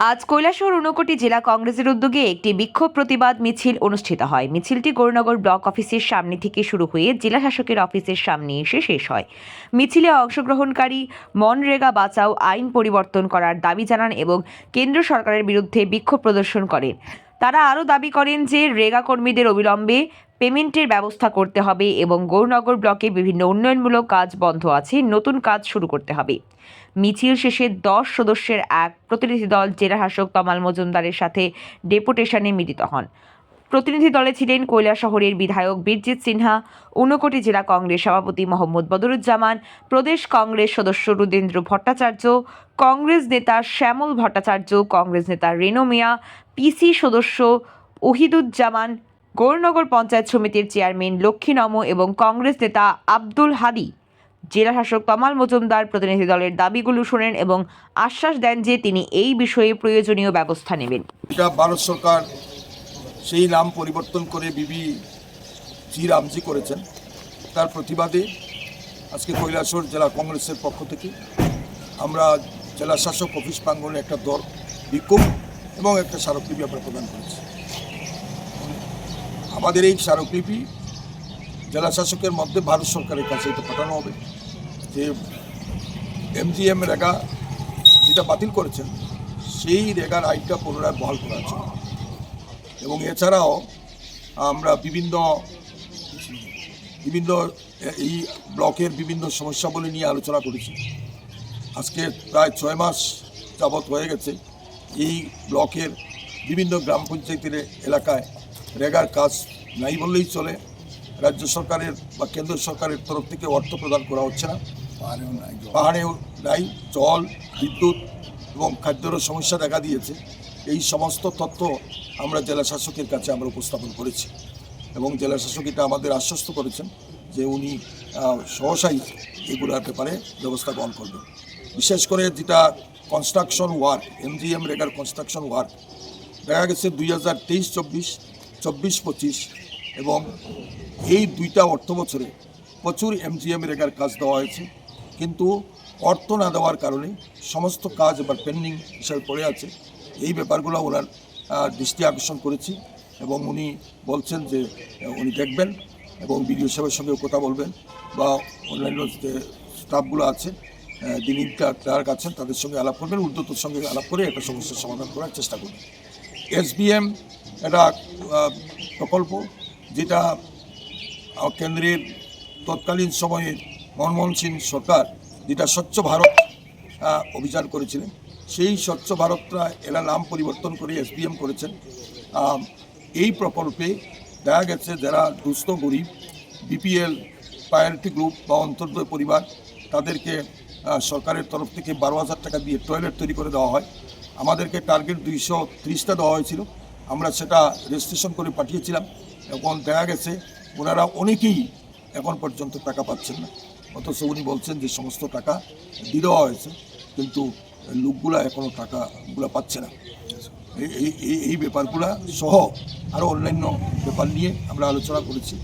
আজ কৈলাসহর ঊনকোটি জেলা কংগ্রেসের উদ্যোগে একটি বিক্ষোভ প্রতিবাদ মিছিল অনুষ্ঠিত হয়। মিছিলটি গৌরনগর ব্লক অফিসের সামনে থেকে শুরু হয়ে জেলা শাসকের অফিসের সামনে এসে শেষ হয়। মিছিলে অংশগ্রহণকারী মনরেগা বাঁচাও আইন পরিবর্তন করার দাবি জানান এবং কেন্দ্র সরকারের বিরুদ্ধে বিক্ষোভ প্রদর্শন করেন। তারা আরও দাবি করেন যে রেগা কর্মীদের অবিলম্বে পেমেন্টের ব্যবস্থা করতে হবে এবং গৌরনগর ব্লকে বিভিন্ন উন্নয়নমূলক কাজ বন্ধ আছে, নতুন কাজ শুরু করতে হবে। মিছিল শেষে দশ সদস্যের এক প্রতিনিধি দল জেলা শাসক তমাল মজুমদারের সাথে ডেপুটেশনে মিলিত হন। প্রতিনিধি দলে ছিলেন কৈলা শহরের বিধায়ক বীরজিৎ সিনহা, ঊনকোটি জেলা কংগ্রেস সভাপতি মোহাম্মদ বদরুজ্জামান, প্রদেশ কংগ্রেস সদস্য রুদেন্দ্র ভট্টাচার্য, কংগ্রেস নেতা শ্যামল ভট্টাচার্য, কংগ্রেস নেতা রেনো মিয়া, পিসি সদস্য ওহিদুজ্জামান গৌরনগর পঞ্চায়েত সমিতির চেয়ারম্যান লক্ষ্মী নম এবং কংগ্রেস নেতা আব্দুল হাদি। জেলা শাসক তমাল মজুমদার প্রতিনিধি দলের দাবিগুলো শোনেন এবং আশ্বাস দেন যে তিনি এই বিষয়ে প্রয়োজনীয় ব্যবস্থা নেবেন। ভারত সরকার সেই নাম পরিবর্তন করে বিবি জি রামজি করেছেন। তার প্রতিবাদে আজকে কৈলাসহর জেলা কংগ্রেসের পক্ষ থেকে আমরা জেলা শাসক অফিস প্রাঙ্গনে একটা দল, বিক্ষোভ এবং একটা স্মারকলিপি আমরা প্রদান করেছি। আমাদের এই স্মারকলিপি জেলা শাসকের মধ্যে ভারত সরকারের কাছে এটা পাঠানো হবে। যে এমজিএম রেগা যেটা বাতিল করেছেন, সেই রেগার আইনটা পুনরায় বহাল করা আছে এবং এছাড়াও আমরা বিভিন্ন বিভিন্ন এই ব্লকের বিভিন্ন সমস্যাবলী নিয়ে আলোচনা করেছি। আজকে প্রায় ছয় মাস যাবৎ হয়ে গেছে এই ব্লকের বিভিন্ন গ্রাম পঞ্চায়েতের এলাকায় রেগার কাজ নাই বললেই চলে। রাজ্য সরকারের বা কেন্দ্র সরকারের তরফ থেকে অর্থ প্রদান করা হচ্ছে না। পাহাড়েও নাই জল। বিদ্যুৎ এবং খাদ্যেরও সমস্যা দেখা দিয়েছে। এই সমস্ত তথ্য আমরা জেলা শাসকের কাছে আমরা উপস্থাপন করেছি এবং জেলা শাসক এটা আমাদের আশ্বস্ত করেছেন যে উনি সহসাই এগুলোর ব্যাপারে ব্যবস্থা গ্রহণ করবেন। বিশেষ করে যেটা কনস্ট্রাকশন ওয়ার্ক এমজিএম রেগার কনস্ট্রাকশন ওয়ার্ক দেখা গেছে দুই হাজার তেইশ চব্বিশ চব্বিশ, পঁচিশ এবং এই দুইটা অর্থ বছরে প্রচুর এমজিএম রেগার কাজ দেওয়া হয়েছে। কিন্তু অর্থ না দেওয়ার কারণে সমস্ত কাজ এবার পেন্ডিং হিসাবে পড়ে আছে। এই ব্যাপারগুলো ওনার দৃষ্টি আকর্ষণ করেছি এবং উনি বলছেন যে, উনি দেখবেন এবং বিডিও সাহেবের সঙ্গেও কথা বলবেন বা অন্যান্য যে স্টাফগুলো আছে যিনি ক্লার্ক আছেন তাদের সঙ্গে আলাপ করবেন উদ্যোতর সঙ্গে আলাপ করে একটা সমস্যার সমাধান করার চেষ্টা করবেন। এসবিএম একটা প্রকল্প যেটা কেন্দ্রের তৎকালীন সময়ে মনমোহন সিং সরকার যেটা স্বচ্ছ ভারত অভিযান করেছিলেন, সেই স্বচ্ছ ভারতটা এরা নাম পরিবর্তন করে এসবিএম করেছেন। এই প্রকল্পে দেখা গেছে যারা দুস্থ, গরিব, বিপিএল, প্রায়োরিটি গ্রুপ বা অন্তর্দয় পরিবার, তাদেরকে সরকারের তরফ থেকে বারো হাজার টাকা দিয়ে টয়লেট তৈরি করে দেওয়া হয়। আমাদেরকে টার্গেট দুইশো ত্রিশটা দেওয়া হয়েছিল। আমরা সেটা রেজিস্ট্রেশন করে পাঠিয়েছিলাম। এখন দেখা গেছে ওনারা অনেকেই এখন পর্যন্ত টাকা পাচ্ছেন না। অথচ উনি বলছেন যে সমস্ত টাকা দিয়ে দেওয়া হয়েছে, কিন্তু লোকগুলা এখনও টাকাগুলো পাচ্ছে না। এই, এই- ব্যাপারগুলা সহ আরও অন্যান্য ব্যাপার নিয়ে আমরা আলোচনা করেছি।